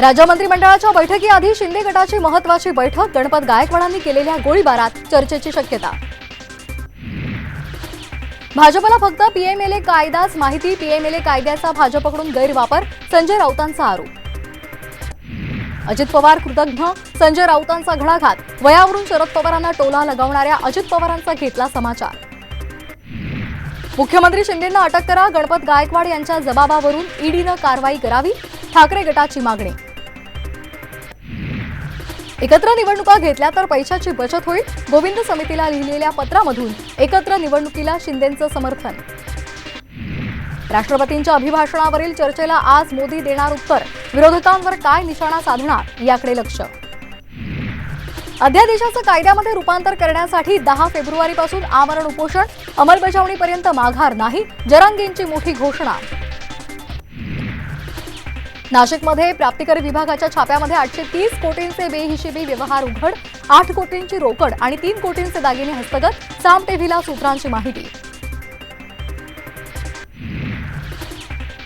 राज्य मंत्रिमंडळाच्या बैठकीआधी शिंदे गटाची महत्वाची बैठक गणपत गायकवाडांनी केलेल्या गोळीबारात चर्चेची शक्यता. भाजपला फक्त पीएमएलए कायदाच माहिती पीएमएलए कायद्याचा भाजपकडून गैरवापर संजय राऊतांचा आरोप. अजित पवार कृतज्ञ संजय राऊतांचा घणाघात वयावरून शरद पवारांना टोला लगावणाऱ्या अजित पवारांचा घेतला समाचार. मुख्यमंत्री शिंदेंना अटक करा गणपत गायकवाड यांच्या जबाबावरून ईडीनं कारवाई करावी ठाकरे गटाची मागणी. एकत्र निवडणुका घेतल्या तर पैशाची बचत होईल. गोविंद समितीला लिहिलेल्या पत्रामधून एकत्र निवडणुकीला शिंदेचं समर्थन. राष्ट्रपतींच्या अभिभाषणावरील चर्चेला आज मोदी देणार उत्तर. विरोधकांवर काय निशाणा साधणार याकडे लक्ष. अध्यादेशाचं कायद्यामध्ये रूपांतर करण्यासाठी दहा फेब्रुवारीपासून आमरण उपोषण अंमलबजावणीपर्यंत माघार नाही जरांगेंची मोठी घोषणा. नाशिकमध्ये प्राप्तिकर विभागाच्या छाप्यामध्ये आठशे तीस कोटींचे बेहिशेबी व्यवहार उघड आठ कोटींची रोकड आणि तीन कोटींचे दागिने हस्तगत साम टीव्हीला सूत्रांची माहिती.